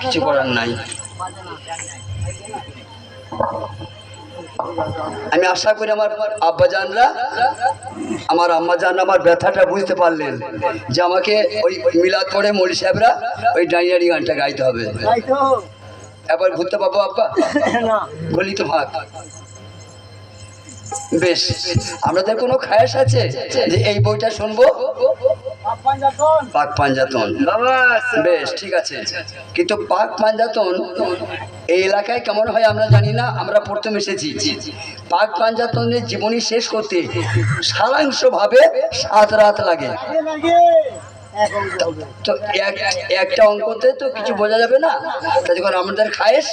কিছু করার নাই। আমি আশা করি আমার আব্বাজানরা আমার আম্মাজান আমার ব্যথাটা বুঝতে পারলেন যে আমাকে ওই মিলাদ পরে মলি সাহেবরা ওই ডাইনারি গানটা গাইতে হবে। একবার ঘুরতে পাবো আব্বা বলি তো ভাগ। বেশ আপনাদের কোনো খায়াস আছে যে এই বইটা শুনব? পাক পাঞ্জাতন। বেশ, ঠিক আছে। কিন্তু পাক পাঞ্জাতন, এই এলাকায় কেমন হয় আমরা জানি না, আমরা প্রথম এসেছি। পাক পাঞ্জাতনের জীবনী শেষ করতে সারাংশভাবে সাত রাত লাগে। তো এক, একটা অঙ্কতে তো কিছু বোঝা যাবে না? তা যখন আমাদের খায়েস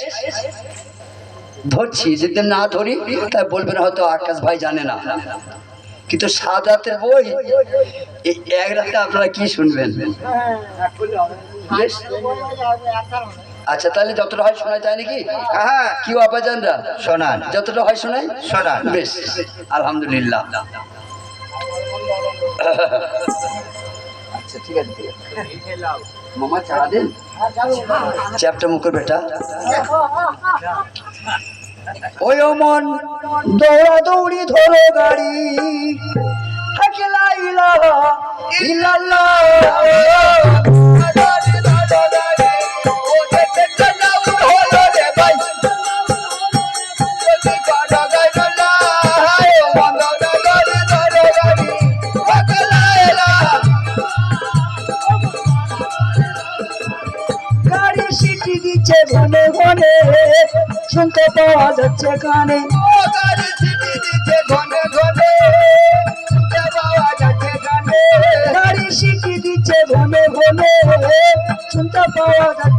ধরছি, যদি না ধরি তাই বলবেন হয়তো আকাশ ভাই জানে না। কিন্তু সাত রাতের বই? এক রাতে আপনারা কি শুনবেন? আচ্ছা তাহলে যতটা হয় শোনায় তাই নাকি? হ্যাঁ। কি আপাজানরা শোনান। যতটা হয় শোনায়? শোনান। বেশ আলহামদুলিল্লাহ। আচ্ছা ঠিক আছে ঠিক আছে। মামা চা দেন? চ্যাপটা মুখের বেটা। ওই মন দৌড়া দৌড়ি ধরো গাড়ি। হাকেলা ইলাহা শুনতে পাওয়া যাচ্ছে কানে গাড়ি সিটি দিচ্ছে ঘনে ঘনে শুনতে পাওয়া যাচ্ছে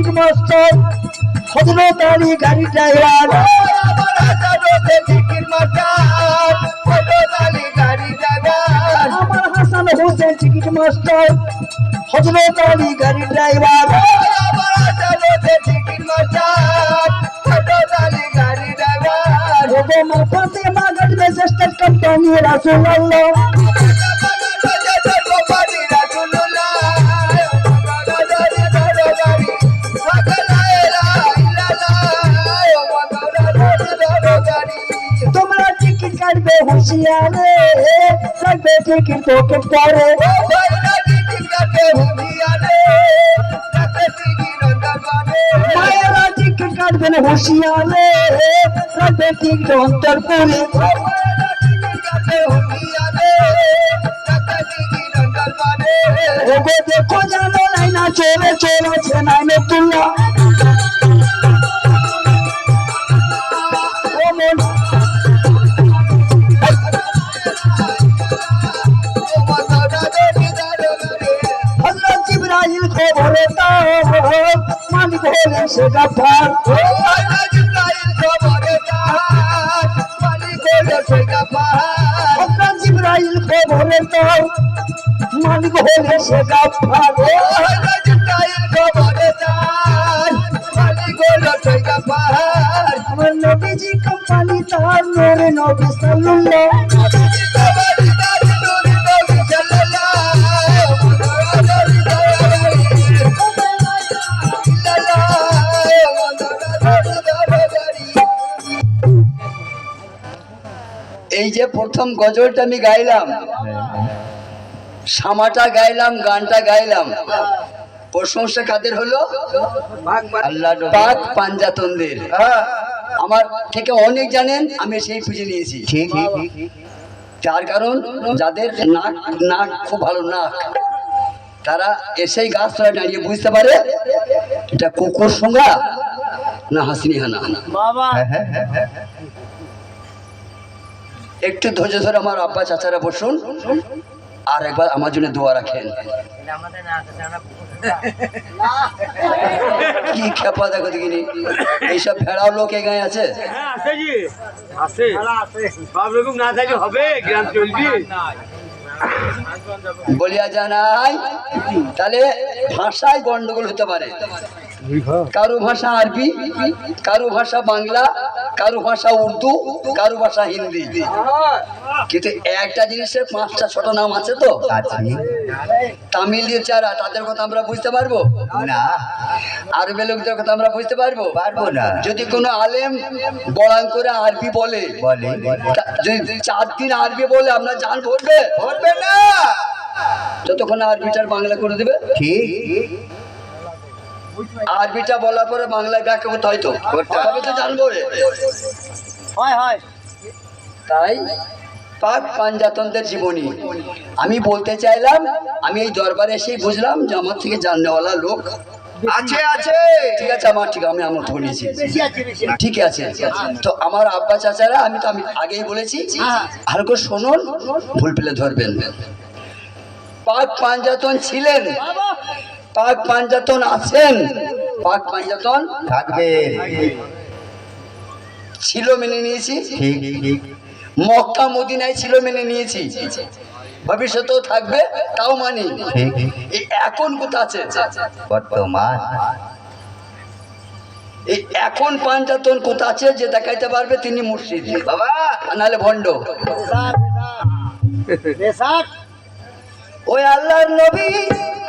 টিকিট মাস্টার হজরত আলী গাড়ি ড্রাইভার আমার হাসান হোসেন টিকিট মাস্টার হজরত আলী গাড়ি ড্রাইভার রেজিস্টার কোম্পানি রাসূলুল্লাহ। তোমরা হুঁশিয়ারে লাগবে টিকিট পকেট করে মায়েরা টিকিট কাটবেন হুঁশিয়ারে, লাগবে টিকিট অন্তর করে দেখো জানো নাই না চলে, চলেছে নাই নতুল্লাহ তাও মালিক হলেন সে গাফার জিবরাইল খবরে তাও মালিক হলেন সে গাফার নবীজি কোম্পানি তার নবী সাল্লাল্লাহ যে প্রথম গজলটা আমি গাইলাম সামাটা গাইলাম গানটা গাইলাম। প্রশংসা কাদের হলো? আল্লাহ পাক পাঞ্জাতনদের আমার থেকে অনেক জানেন আমি সেই খুঁজে নিয়েছি। যার কারণ যাদের নাক নাক খুব ভালো নাক তারা এসেই গাছ তলায় দাঁড়িয়ে বুঝতে পারে এটা কুকুর সঙ্গা না হাসিনি হানা। বাবা। একটু ধৈর্য ধরে আমার আব্বা চাচারা বসুন, আর একবার আমার জন্য দোয়া রাখেন। কি খেপা দেখো দেখিনি? এইসব ভেড়াও লোক এ গায়ে আছে? বলিয়া জানাই, তাহলে ভাষায় গন্ডগোল হতে পারে। কারও ভাষা আরবি, কারও ভাষা বাংলা কারও ভাষা উর্দু কারও ভাষা হিন্দি। কিন্তু একটা জিনিসের পাঁচটা ছটা নাম আছে তো? তামিলের যারা তাদের কথা আমরা বুঝতে পারব? না। আরবে লোকদের কথা আমরা বুঝতে পারব? পারব না। যদি কোনো আলেম বলাং করে আরবি বলে বলে যদি চার দিন আরবি বলে আমরা জান ভরবে? করবে না। যতক্ষণ আরবিটার বাংলা করে দেবে। ঠিক। আরবিটা বলার পরে বাংলায় ব্যাখ্যা করতে হয়তো তবে তো জানব রে। হয় হয়। তাই পাক পাঞ্জাতনদের জীবনী। আমি বলতে চাইলাম আমি এই দরবারে এসেই বুঝলাম যে আমার থেকে জাননেওয়ালা লোক আছে আছে। ঠিক আছে আমার ঠিক আমি আমার ধরে নিয়েছি আছে ঠিক আছে। তো আমার আব্বা চাচারা আমি তো আমি আগেই বলেছি হ্যাঁ। আর করে শুনুন ভুল পেলে ধরবেন। পাক পাঞ্জাতন ছিলেন। পাক পাঞ্জাতন আছেন? পাক পাঞ্জাতন থাকবে। ছিল মেনে নিয়েছি। ঠিক ঠিক। মক্কা মদিনায় ছিল মেনে নিয়েছি। ভবিষ্যতেও থাকবে তাও মানি। এখন কোথা আছে? বর্তমান। এই এখন পাঞ্জাতন কোথা আছে যে দেখাইতে পারবে তিনি মুর্শিদ। বাবা নাহলে ভণ্ড। ওই আল্লাহর নবী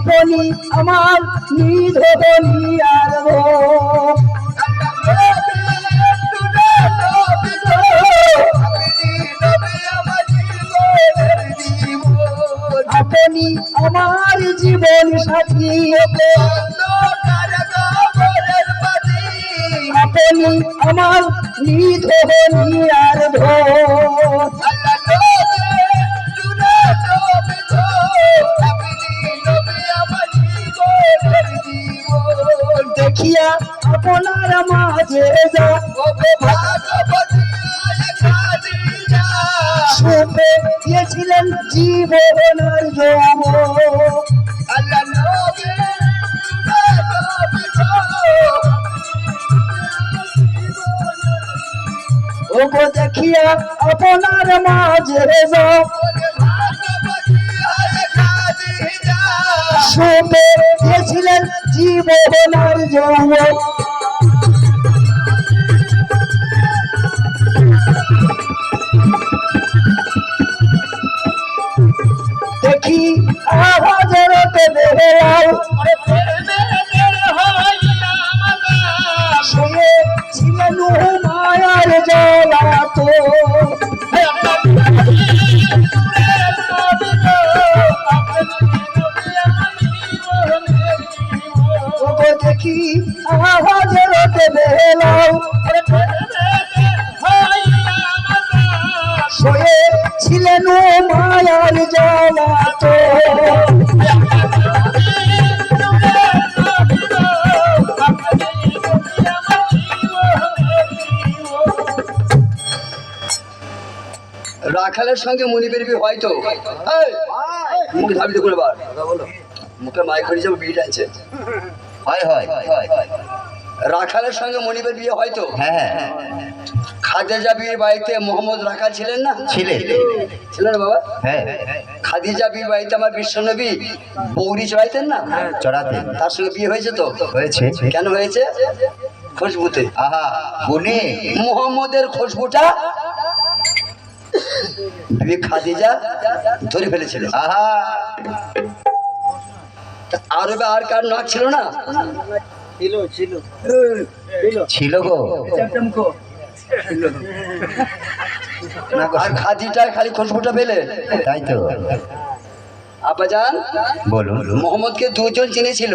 আপনি আমার নিধনি আর গো। আপনি আমার জীবন সাথী আপনি আমার নিধনি আর যা শুভে দিয়েছিলেন জীবনের যৌব ওগো দেখিয়া আপনার মাঝে যা শুভে দিয়েছিলেন জীবনের যৌব আওয়াজের বেড়াও শুয়ে ছিলেন মায়ার জলাত দেখি আওয়াজের বেড়াও শুয়ে ছিলেন মায়ার জলাত রাখালের সঙ্গে মনিবের বিয়ে হয়তো। এই, মুখে ধাবিত করে বার। মুখে মাইক হয়ে যাবে বিয়ে আছে হয় হয়। হয় রাখালের সঙ্গে মনিবের বিয়ে হয়তো। হ্যাঁ হ্যাঁ। খাদেজা বিয়ের বাড়িতে মোহাম্মদ রাখাল ছিলেন না? ছিলেন। ছিলেন বাবা? হ্যাঁ। খাদিজা বিয়ের বাড়িতে আমার বিশ্বনবী বৌরি চড়াইতেন না? চড়াতেন। তার সঙ্গে বিয়ে হয়েছে তো? হয়েছে। কেন হয়েছে? খুশবুতে। আহা গুনে মোহাম্মদের খুশবুটা বিবি খাদিজা ধরে ফেলেছিল। আহা! তা আরবে আর কার নাক ছিল না? ছিল ছিল। ছিল। গো। আর খাদিটা খালি খুশবুটা পেলে তাই তো। আব্বাজান বলুন। মোহাম্মদকে দুজন চিনেছিল।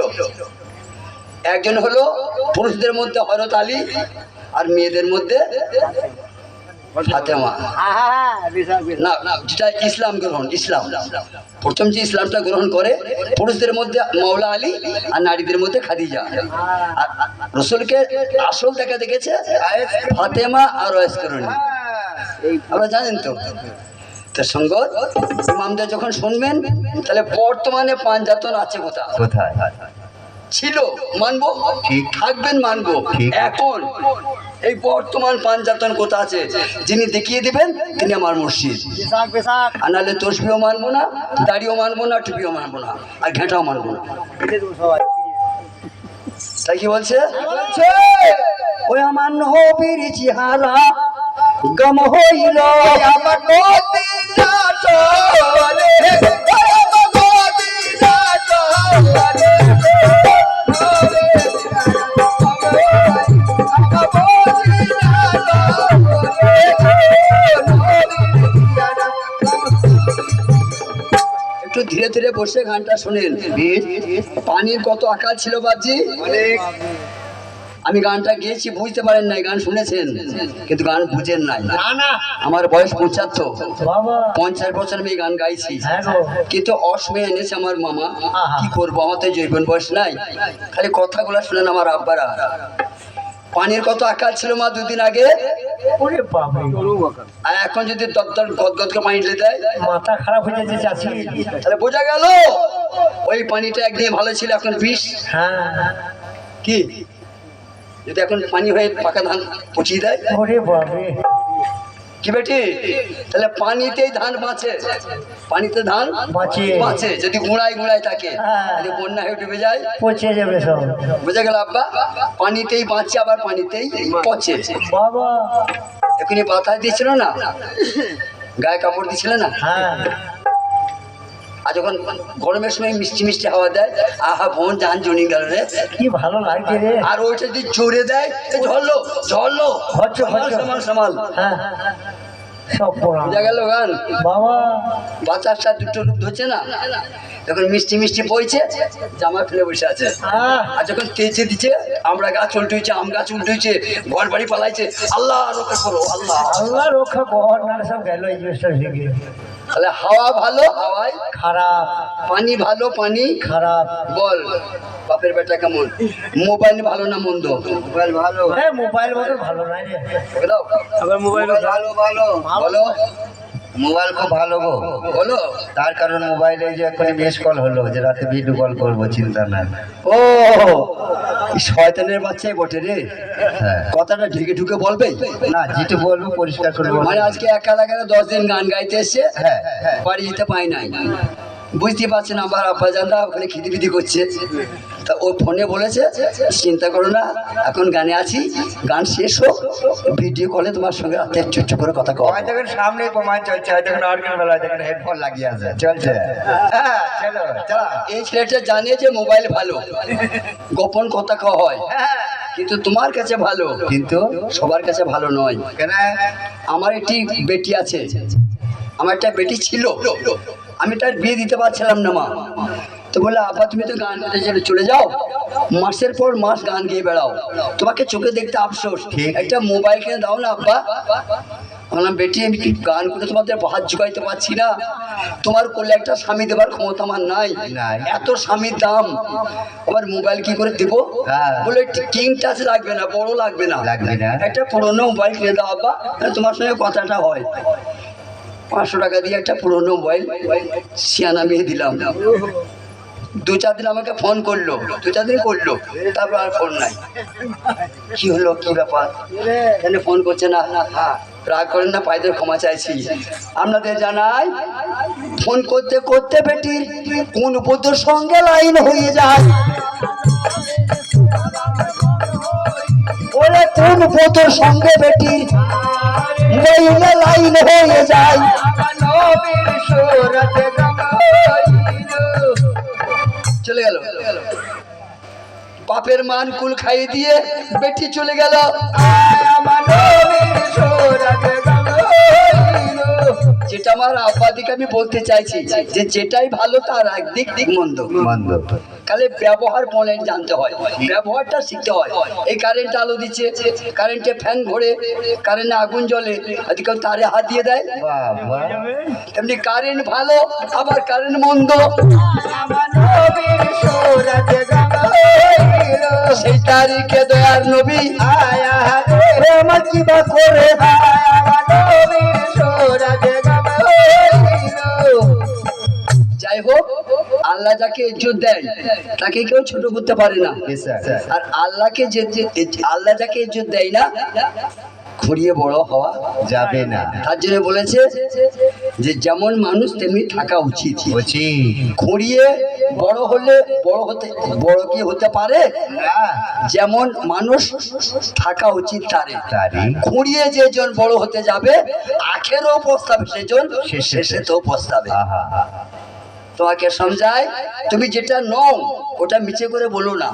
একজন হলো পুরুষদের মধ্যে হরত আলী আর মেয়েদের মধ্যে ফাতেমা। আহা বিশাল বিশাল না যেটা ইসলাম গ্রহণ ইসলাম। প্রথম যে ইসলামটা গ্রহণ করে পুরুষদের মধ্যে মৌলা আলী আর নারীদের মধ্যে খাদিজা। আর রসুলকে আসল দেখা দেখেছে ফাতেমা আর ওয়েস্করণী আমরা জানেন তো? তো সঙ্গত ইমামদের যখন শুনবেন তাহলে বর্তমানে পাঞ্জাতন আছে কোথা কোথায়? ছিল মানবো? ঠিক। থাকবেন মানবো। এখন এই বর্তমান পাঞ্জাতন কোথা আছে? যিনি দেখিয়ে দিবেন তিনি আমার মুর্শিদ। নাহলে তসবিও মানবো না দাড়িও মানবো না টুপিও মানবো না আর ঘেঁটাও মানবো না। তাই কি বলছে? ওই আমার নবীর চেহারা গম হইল আমার মদিনা ধীরে ধীরে বসে গানটা শোনেন পানির কত আকাল ছিল বাবজি আমি গানটা গেয়েছি বুঝতে পারেন নাই গান শুনেছেন? কিন্তু গান বুঝেন নাই। না না। আমার বয়স পঁচাত্তর। পঞ্চাশ বছর আমি গান গাইছি। হ্যাঁ কিন্তু অসমে এনেছে আমার মামা। কি করব? আমার তো জৈবন বয়স নাই। খালি কথাগুলো শুনেন আমার আব্বারা। পানির কত আকার ছিল মা দুদিন আগে? ওরে বাবা আর এখন যদি দরদর গদগদ করে পানি ঢেলে দেয়? মাথা খারাপ হয়ে যাচ্ছে চাষি তাহলে বোঝা গেল? ওই পানিটা একদিন ভালো ছিল এখন বিষ। হ্যাঁ। কি? যদি এখন পানি হয়ে পাকা ধান পচিয়ে দেয়? ওরে বাবা কি বেটি? তাহলে পানিতেই ধান বাঁচে। পানিতে ধান বাঁচে। যদি গুঁড়ায় গুঁড়ায় থাকে। হ্যাঁ। যদি বন্যা হয়ে ডুবে যায় পচে যাবে সব। বুঝে গেল আব্বা? পানিতেই বাঁচে আবার পানিতেই পচে। বাবা। এখনই বাতাস দিয়েছিল না? গায়ে কাপড় দিয়েছিল না? হ্যাঁ। আর যখন গরমের সময় মিষ্টি মিষ্টি হাওয়া দেয় আহা বোন জান জনি গেল রে। কি ভালো লাগছে রে। আর ওইটা যদি জোরে দেয় ঝরলো হচ্ছে, সামাল হচ্ছে। সামাল। সামাল হ্যাঁ। সব পড়া। বুঝা গেল গান? বাবা। বাতাসটা দুটো রূপ ধরছে না? যখন মিষ্টি মিষ্টি পড়ছে জামা ফেলে বসে আছে। আহ, আর যখন তেজে দিচ্ছে আমরা গাছ উল্টুইছে আম গাছ উল্টুইছে ঘর বাড়ি পালাইছে আল্লাহ রক্ষা করো আল্লাহ। আল্লাহ রক্ষা কর না সব গেল এই জিনিসটা থেকে তাহলে হাওয়া ভালো হাওয়ায়? খারাপ। পানি ভালো পানি? খারাপ। বল বাপের বেটা কেমন? মোবাইল ভালো না মন্দ? মোবাইল ভালো। হ্যাঁ মোবাইল মতো ভালো নাই রে। আবার মোবাইল ভালো ভালো। বলো। মোবাইল খুব ভালো গো। বলো। তার কারণ মোবাইলে যে এখন মিস কল হলো যে রাতে ভিডিও কল করব চিন্তা নাই। ও শয়তানের বাচ্চাই বটে রে। হ্যাঁ। কথাটা ঢেকে ঢুকে বলবে? না যেটু বলব পরিষ্কার করে মানে আজকে একা একা দশ দিন গান গাইতে এসে হ্যাঁ হ্যাঁ। বাড়ি যেতে পাই নাই। বুঝতে পারছেন আমার আব্বা জানরা ওখানে খিদিবিদি করছে। তা ও ফোনে বলেছে চিন্তা করো না এখন গানে আছি গান শেষ হোক ভিডিও কলে তোমার সঙ্গে রাতে চুপ চুপ করে কথা কও হয়তো এখন সামনে প্রমাণ চলছে অর্গেন বেলা দেখেন হেডফোন লাগিয়ে আছে চলছে। হ্যাঁ চলো চলো। এই ছেলেটা জানে যে মোবাইল ভালো গোপন কথা কওয়া হয় হ্যাঁ, কিন্তু তোমার কাছে ভালো কিন্তু সবার কাছে ভালো নয়। কেন? আমার একটি বেটি আছে আমার একটা বেটি ছিল আমি তার বিয়ে দিতে পারছিলাম না মা। তো বলে আব্বা তুমি তো গান গাইতে চলে চলে যাও। মাসের পর মাস গান গেয়ে বেড়াও। তোমাকে চোখে দেখতে আফসোস। একটা মোবাইল কিনে দাও না আব্বা বললাম বেটি আমি কি গান করে তোমাদের হাত জোগাইতে পারছি না? তোমার করলে একটা স্বামী দেবার ক্ষমতা আমার নাই। এত স্বামীর দাম। আবার মোবাইল কি করে দেবো? হ্যাঁ। বলে কিং টাচ লাগবে না বড় লাগবে না। একটা পুরোনো মোবাইল কিনে দাও আব্বা তোমার সঙ্গে কথাটা হয়। পাঁচশো টাকা দিয়ে একটা পুরনো মোবাইল সিয়ানা মেয়ে দিলাম। দু চার দিন আমাকে ফোন করল, দু চার দিন করল, তারপর আর ফোন নাই। কি হলো, কি ব্যাপার? এখানে ফোন করছে না? হ্যাঁ রাগ করেন না, পাইদের ক্ষমা চাইছি। আপনাদের জানাই ফোন করতে করতে বেটির কোন বন্ধুর সঙ্গে লাইন হয়ে যায়। কোন বন্ধুর সঙ্গে বেটি। লাইনে লাইন হয়ে যায়। চলে গেল। বাপের মান কুল খাইয়ে দিয়ে বেটি চলে গেল। যেটা আমার আব্বাদিকে আমি বলতে চাইছি যে যেটাই ভালো তার একদিক দিক মন্দ। মন্দ। তাহলে ব্যবহার পয়েন্ট জানতে হয় ব্যবহারটা শিখতে হয়। এই কারেন্ট আলো দিচ্ছে কারেন্টে ফ্যান ঘোরে কারেন্টে আগুন জ্বলে আজকে কেউ তারে হাত দিয়ে দেয়। তেমনি কারেন্ট ভালো আবার কারেন্ট মন্দ। সেই তারিখে দয়ার নবী আমার কি বা করে যাই হোক আল্লাহ যাকে ইজ্জত দেয় তাকে কেউ ছোট করতে পারে না। আর আল্লাহকে যে যে- আল্লাহ যাকে ইজ্জত দেয় না ঘুরিয়ে বড় হওয়া যাবে না। তার জন্য বলেছে যে যেমন মানুষ তেমনি থাকা উচিত। বলছি ঘুরিয়ে বড় হলে বড় হতে বড় কি হতে পারে? যেমন মানুষ থাকা উচিত তারে। ঘুরিয়ে যেজন বড় হতে যাবে আখেরও প্রস্তাবে সেজন শেষে। শেষে তো প্রস্তাবে। তোমাকে সমঝায় তুমি যেটা নও ওটা মিছে করে বলো না।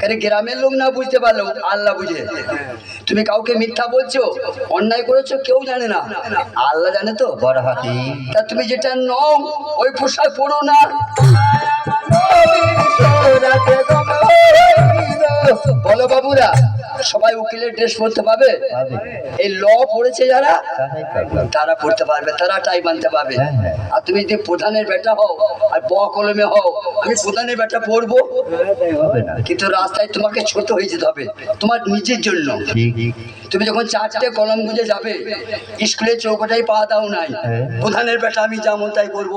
কেন গ্রামের লোক না বুঝতে পারল আল্লাহ বুঝে। তুমি কাউকে মিথ্যা বলছো অন্যায় করেছ কেউ জানে না। আল্লাহ জানে তো। বড় হাতি তা তুমি যেটা নও ওই পোশাক পড়ো না। বলো বাবুরা সবাই উকিলের ড্রেস পড়তে পাবে এই ল পড়েছে যারা তারা পড়তে পারবে তারা টাই মানতে পারবে। হ্যাঁ, হ্যাঁ। আর তুমি যদি প্রধানের বেটা হও আর ব কলমে হও আমি প্রধানের বেটা পড়ব? কিন্তু রাস্তায় তোমাকে ছোট হয়ে যেতে হবে তোমার নিজের জন্য। তুমি যখন চারটে কলম গুঁজে যাবে স্কুলের চৌকটাই পা দাও নাই। হ্যাঁ। প্রধানের বেটা আমি যেমন তাই করব।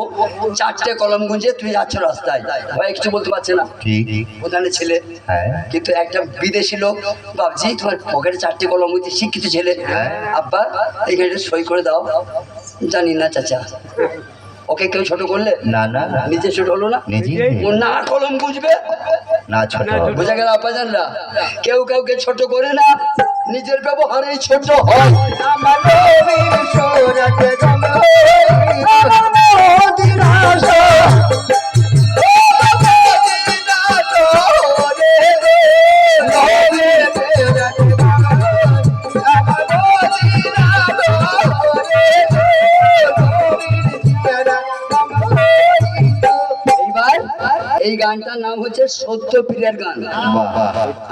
চারটে কলম গুঁজে তুমি যাচ্ছ রাস্তায়। ভয় কিছু বলতে পারছে না। প্রধানের ছেলে। হ্যাঁ। কিন্তু একটা বিদেশি লোক বাবজি তোমার পকেটে চারটে কলম হইতে শিক্ষিত ছেলে। হ্যাঁ। আব্বা এইখানে সই করে দাও। জানি না চাচা। ওকে কেউ ছোট করলে? না না নিজে ছোট হলো না? ও না কলম বুঝবে না ছোট। বোঝা গেল আপা জানলা কেউ কাউকে ছোট করে না। নিজের ব্যবহারেই ছোট হয়। এইবার গানটার নাম হচ্ছে সত্য পীরের গান।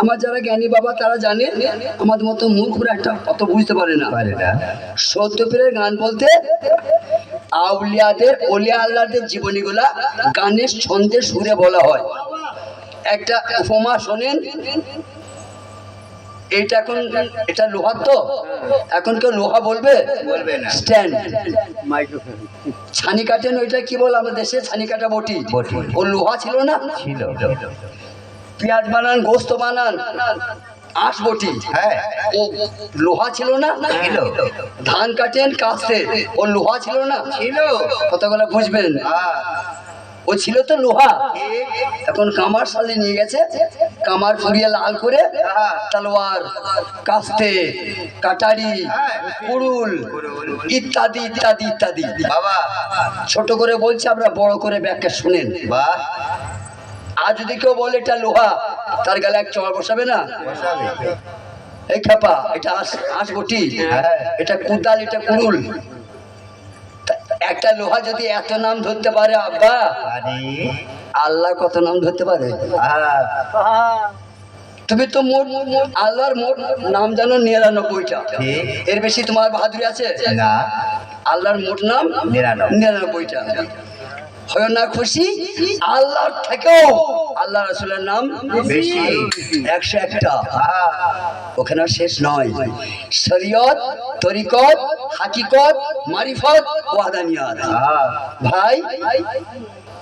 আমার যারা জ্ঞানী বাবা তারা জানে আমাদের মতো মূর্খরা একটা অত বুঝতে পারে না। সত্য প্রিয়ার গান বলতে আউলিয়াদের ওলিয়া আল্লাহদের জীবনীগুলা গানের ছন্দে সুরে বলা হয়। একটা উপমা শোনেন এটা এখন এটা লোহার তো? এখন কেউ লোহা বলবে? বলবে না। স্ট্যান্ড। মাইক্রোফোন। ছানি কাটেন ওইটা কি বল আমাদের দেশে? ছানি কাটা বটি। ও লোহা ছিল না? ছিল। পেঁয়াজ বানান গোস্ত বানান আঁশ বটি। হ্যাঁ। ও লোহা ছিল না? ছিল। ধান কাটেন কাস্তে ও লোহা ছিল না? ছিল। কতগুলো বুঝবেন? আহ, ও ছিল তো লোহা। এখন কামার সালে নিয়ে গেছে। কামার ফুরিয়ে লাল করে তলোয়ার কাস্তে কাটারি কুড়ুল ইত্যাদি ইত্যাদি ইত্যাদি। বাবা। ছোট করে বলছে আমরা বড় করে ব্যাখ্যা শুনেন। বাহ আর যদি কেউ বলে এটা লোহা তার গালে এক চড় বসাবে না? এই খাপা এটা আঁশ আঁশ বটি। হ্যাঁ। এটা কুদাল এটা কুড়ুল। একটা লোহা যদি এত নাম ধরতে পারে আব্বা? আল্লাহ কত নাম ধরতে পারে? তুমি তো মোট আল্লাহর মোট নাম জানো নিরানব্বইটা। এর বেশি তোমার বাহাদুরি আছে? না। আল্লাহর মোট নাম নিরানব্বই। নিরানব্বইটা। হয় না খুশি? আল্লাহর থেকেও আল্লাহ রসুলের নাম বেশি। একশো একটা। ওখানে শেষ নয়। শরীয়ত, তরিকত, হাকিকত, মারিফত ওয়াদানিয়াত ভাই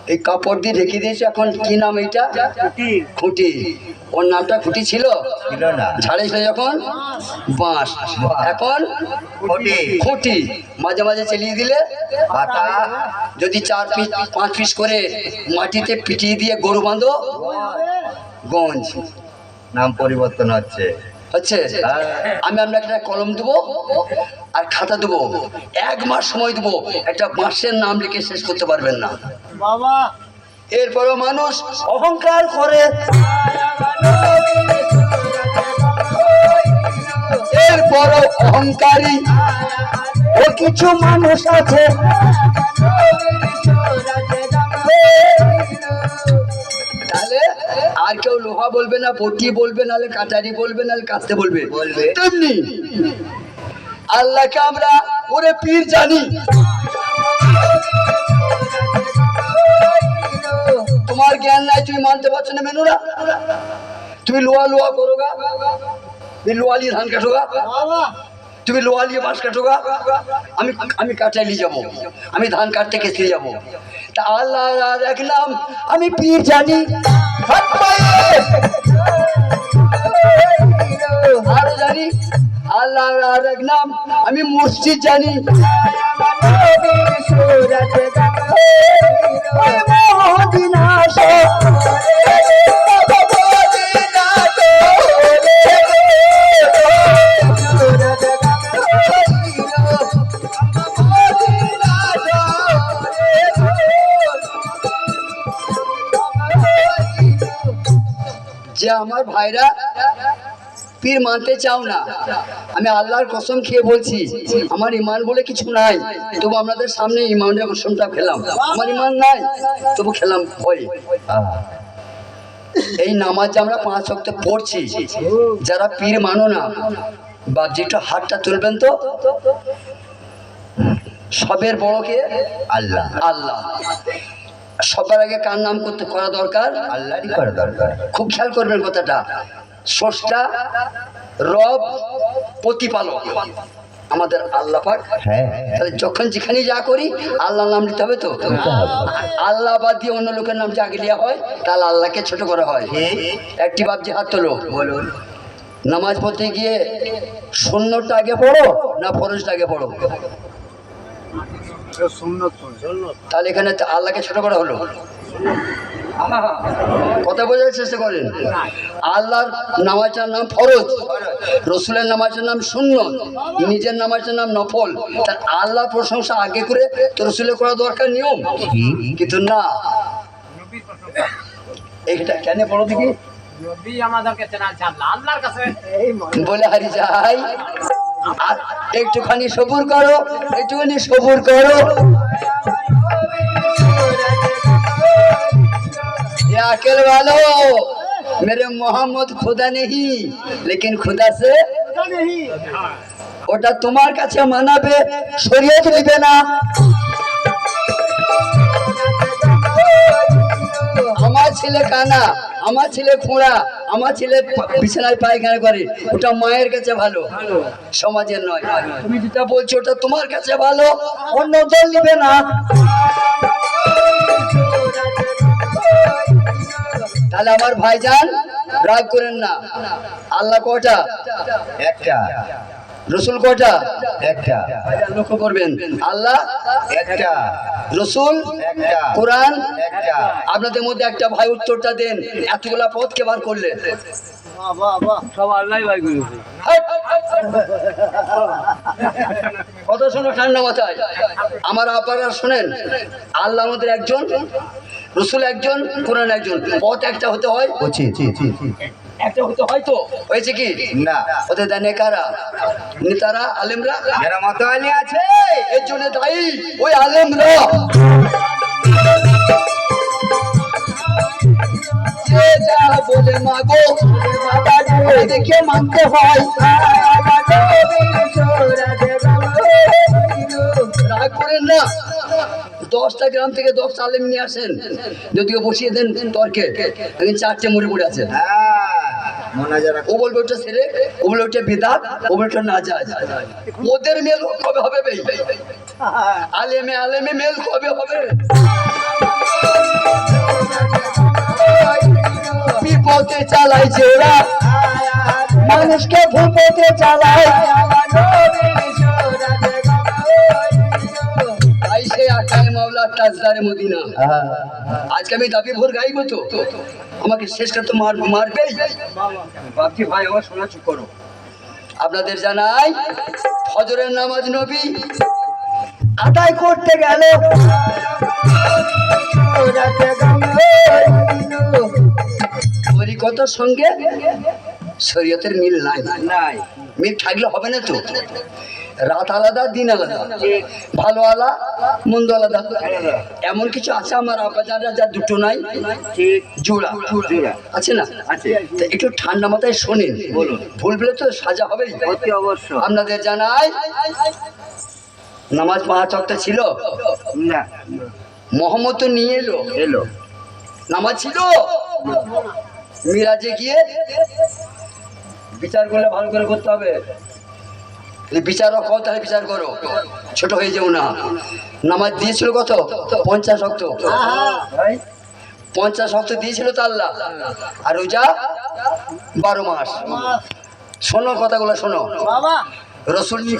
এই কাপড় দিয়ে ঢেকে দিয়েছে এখন কি নাম এইটা? খুঁটি। ওর নামটা খুঁটি ছিল? ছিল যখন? বাঁশ। এখন? খুঁটি। মাঝে মাঝে চালিয়ে দিলে? যদি চার পিস পাঁচ পিস করে মাটিতে পিটিয়ে দিয়ে গরু বাঁধো? গঞ্জ। নাম পরিবর্তন হচ্ছে। হচ্ছে আমি আপনাকে একটা কলম দেবো আর খাতা দেবো। এক মাস সময় দেবো। একটা বাঁশের নাম লিখে শেষ করতে পারবেন না। বাবা। এরপরও মানুষ অহংকার করে। এর বড় অহংকারী। ও কিছু মানুষ আছে। তাহলে আর কেউ লোহা বলবে না পটি বলবে নাহলে কাটারি বলবে নাহলে কাটতে বলবে। তেমনি আল্লাহকে আমরা ওরে পীর জানি। তোমার জ্ঞান নাই তুমি মানতে পারছ না মেনুরা? তুমি লোহা লোহা করো গা। তুমি লোহা নিয়ে ধান কাটো গা। তুমি লোহা নিয়ে বাঁশ কাটো গা। আমি আমি কাটাইলি যাব। আমি ধান কাটতে কেসে যাব। আল্লাহ দেখলাম আমি পীর জানি। আরও জানি আল্লাহ দেখলাম আমি মসজিদ জানি যে আমার ভাইরা পীর মানতে চাও না। আমি আল্লাহর কসম খেয়ে বলছি আমার ইমান বলে কিছু নাই তবু আপনাদের সামনে ইমানের কসমটা খেলাম। আমার ইমান নাই তবু খেলাম ভয়ে। এই নামাজ আমরা পাঁচ ওয়াক্ত পড়ছি যারা পীর মানো না বা যেটা হাতটা তুলবেন তো। সবের বড়কে আল্লাহ। আল্লাহ। সবার আগে কার নাম করতে করা দরকার? আল্লাহরই করা দরকার। খুব খেয়াল করবেন কথাটা। স্রষ্টা রব প্রতিপালক। আমাদের আল্লাহ পাক। হ্যাঁ তাহলে যখন যেখানে যা করি আল্লাহ নাম নিতে হবে তো? আল্লাহ বাদ দিয়ে অন্য লোকের নাম জাগে লিয়া হয় তাহলে আল্লাহকে ছোট করা হয়। একটি বাবজি হাত তোলো। বলুন। নামাজ পড়তে গিয়ে শূন্যটা আগে পড়ো না ফরজটা আগে পড়ো? তাহলে এখানে তো আল্লাহকে ছোট করা হলো। কথা বোঝার চেষ্টা করেন। আল্লাহর নামাজের নাম ফরজ রসুলের নামাজের নাম শূন্য নিজের নামাজের নাম নফল। তা আল্লাহ প্রশংসা আগে করে তো রসুলের করা দরকার নিয়ম। কিন্তু না। এইটা কেন আল্লাহর কাছে। বলে হারি যাই। একটুখানি সবুর করো, একটুখানি সবুর করো। আকেল ভালো মেরে মোহাম্মদ খুদা নেহি, লেকিন খোদা সে ওটা তোমার কাছে মানাবে, শরীয়ত নিবে না। ছেলে কানা আমার ছেলে খোঁড়া আমার ছেলে বিছানায় পায়খানা করে ওটা মায়ের কাছে ভালো। সমাজের নয়। তুমি যেটা বলছো ওটা তোমার কাছে ভালো অন্য দল নিবে না। তাহলে আমার ভাইজান রাগ করেন না। আল্লাহ কটা একটা। রসুল কটা একটা। লক্ষ্য করবেন। আল্লাহ? একটা। রসুল? একটা। কোরআন? একটা। আপনাদের মধ্যে একটা ভাই উত্তরটা দেন। এতগুলা পথ কে বার করলেন কথা শোনো ঠান্ডা মাথায়? আমার আপনারা শোনেন আল্লাহ আমাদের একজন রসুল একজন কোরআন একজন। পথ একটা হতে হয়। একটা হতে হয় হয়েছে কি? না। ওদের দেয় নেকারা নেতারা আলেমরা? যারা মতোয়ালি আছে। এর জন্য দায়ী ওই আলেমরা। বলে মাগো দেখে মানতে হয়। রাগ করেন না। দশটা গ্রাম থেকে দশটা আলেম নিয়ে আসেন। যদিও বসিয়ে দেন তর্কে। চারটে মুড়ি পড়ে আছে হ্যাঁ। ওদের মেল কবে হবে আলেমে আলেমে মেল কবে হবে? বিপদে চালাইছে ওরা মানুষকে ভুল পথে চালায়। মাওলা তাজদারে মদিনা। আজকে আমি দাবি ভোর গাইবো তো। আমাকে শেষটা তো মার মারবেই। বাপজি ভাই আমার শোনা চুপ করো। আপনাদের জানাই ফজরের নামাজ নবী আদায় করতে গেল। তরিকতার সঙ্গে? শরীয়তের মিল নাই। নাই। মিল থাকলে হবে না তো। রাত আলাদা দিন আলাদা। ভালো আলা মন্দ আলাদা। এমন কিছু আছে আমার আব্বাজানরা যা দুটো নাই? জোড়া। আছে না? আছে। তা একটু ঠান্ডা মাথায় শোনেন। বলুন। ভুল বলে তো সাজা হবে অতি অবশ্য আপনাদের জানাই নামাজ পাঁচ অক্টা ছিল? না। মোহাম্মদ তো নিয়ে এলো। এলো। নামাজ ছিল? মিরাজে গিয়ে বিচার করলে ভালো করে করতে হবে। যদি বিচারক হও তাহলে বিচার করো। ছোট হয়ে যেও না। নামাজ দিয়েছিল কত? পঞ্চাশ অক্ত পঞ্চাশ অক্ত দিয়েছিল তো আল্লাহ। আর রোজা বারো মাস। শোনো কথাগুলো শোনো। রসুন রসুল